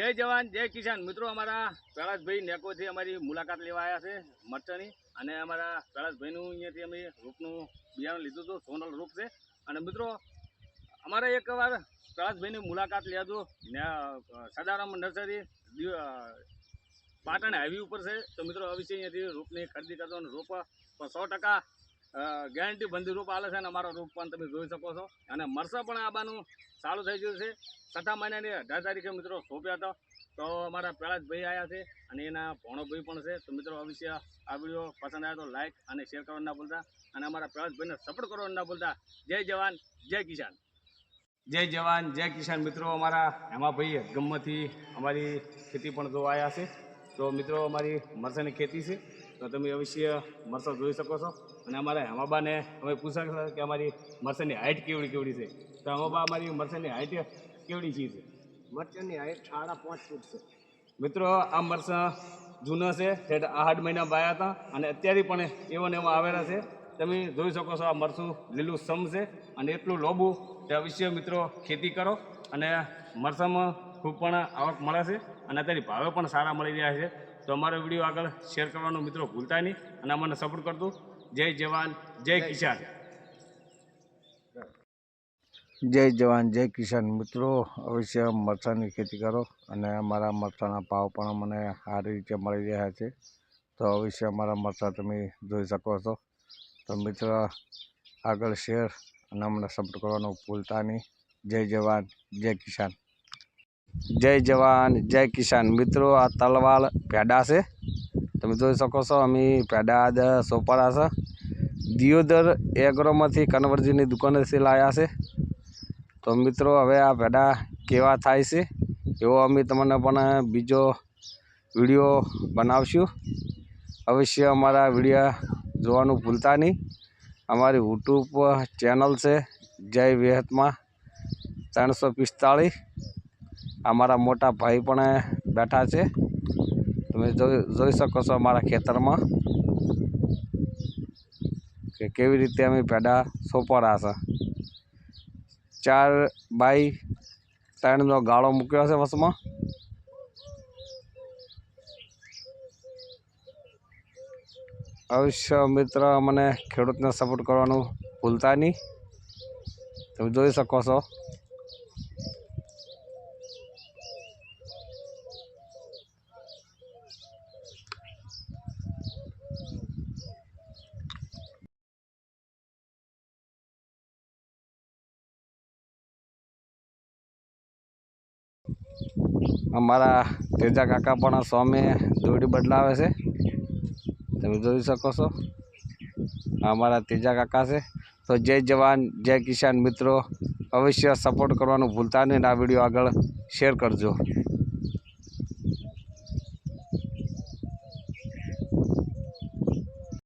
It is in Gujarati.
જય જવાન, જય કિસાન. મિત્રો, અમારા પ્રહલાદભાઈ નેકોથી અમારી મુલાકાત લેવા આવ્યા છે મરચાની. અને અમારા પ્રહલાદભાઈનું અહીંયાથી અમે રૂપનું બિયારણ લીધું હતું, સોનલ રૂપ છે. અને મિત્રો, અમારે એકવાર પ્રહલાદભાઈની મુલાકાત લેજો સદારામ નર્સરી પાટણ હાઈવે ઉપર છે. તો મિત્રો અવશ્ય અહીંયાથી રૂપની ખરીદી કરજો અને રૂપ સો ટકા ગેરંટી બંધી રૂપ આલે છે અને અમારો રૂપ પણ તમે જોઈ શકો છો. અને મરસા પણ આબાનું ચાલુ થઈ ગયું છે. છઠ્ઠા મહિનાની અઢાર તારીખે મિત્રો સોંપ્યા હતો. તો અમારા પ્રહલાદભાઈ આવ્યા છે અને એના ભોણોભાઈ પણ છે. તો મિત્રો અવશ્ય આ વીડિયો પસંદ આવ્યો તો લાઈક અને શેર કરવાનું ના ભૂલતા. અને અમારા પ્રહલાદભાઈને સપોર્ટ કરવાનું ના ભૂલતા. જય જવાન, જય કિસાન. જય જવાન, જય કિસાન. મિત્રો, અમારા હેમાભાઈ ગમમાંથી અમારી ખેતી પણ જોવા આવ્યા છે. તો મિત્રો, અમારી મરસાની ખેતી છે. તો તમે અવશ્ય મરસા જોઈ શકો છો. અને અમારા હેમાબાને અમે પૂછા કે અમારી મરસાની હાઇટ કેવડી કેવડી છે. તો હેમાબા અમારી મરસાની હાઇટ કેવડી છે? મરચાંની હાઈટ સાડા પાંચ ફૂટ છે. મિત્રો આ મરસા જૂના છે. ઠેઠ આઠ મહિના બાયા હતા. અને અત્યારે પણ એવો ને એવા આવેલા છે. તમે જોઈ શકો છો આ મરસું લીલું સમ છે. અને એટલું લોબું તે અવશ્ય મિત્રો ખેતી કરો. અને મરસામાં ખૂબ પણ આવક મળે છે. અને અત્યારે ભાવે પણ સારા મળી રહ્યા છે. તો અમારો વીડિયો આગળ શેર કરવાનું મિત્રો ભૂલતા નહીં અને અમને સપોર્ટ કરતું જય જવાન જય કિસાન. જય જવાન જય કિસાન. મિત્રો અવશ્ય મરચાંની ખેતી કરો અને અમારા મરચાંના ભાવ પણ અમને સારી રીતે મળી રહ્યા છે. તો અવશ્ય અમારા મરચાં તમે જોઈ શકો છો. તો મિત્ર આગળ શેર અને અમને સપોર્ટ કરવાનું ભૂલતા નહીં. જય જવાન જય કિસાન. જય જવાન, જય કિસાન. મિત્રો, આ તલવાલ પેડા છે. તમે જોઈ શકો છો, અમે પેડા સોપાડા છે. દિયોદર એગ્રોમાંથી કન્વર્જીની દુકાનેથી લાવ્યા છે. તો મિત્રો, હવે આ ભેડા કેવા થાય છે, એવો અમે તમને પણ બીજો વીડિયો બનાવશું. અવશ્ય અમારા વીડિયો જોવાનું ભૂલતા નહીં. અમારી યુટ્યુબ ચેનલ છે, જય વિહતમાં. ત્રણસો પિસ્તાળીસ. અમારા મોટા ભાઈ પણ બેઠા છે. તમે જોઈ શકો છો અમારા ખેતરમાં કે કેવી રીતે અમે ભેડા સોંપાડા છે. ચાર બાય ત્રણનો ગાળો મૂક્યો છે વસમાં. અવશ્ય મિત્ર, મને ખેડૂતને સપોર્ટ કરવાનું ભૂલતા નહીં. તમે જોઈ શકો છો. અમારા તેજા કાકા પણ સ્વામી દોડી બદલાવે છે. તમે જોઈ શકો છો. આ અમારા તેજા કાકા છે. તો જય જવાન, જય કિસાન મિત્રો. અવશ્ય સપોર્ટ કરવાનું ભૂલતા નહીં આ વીડિયો આગળ શેર કરજો.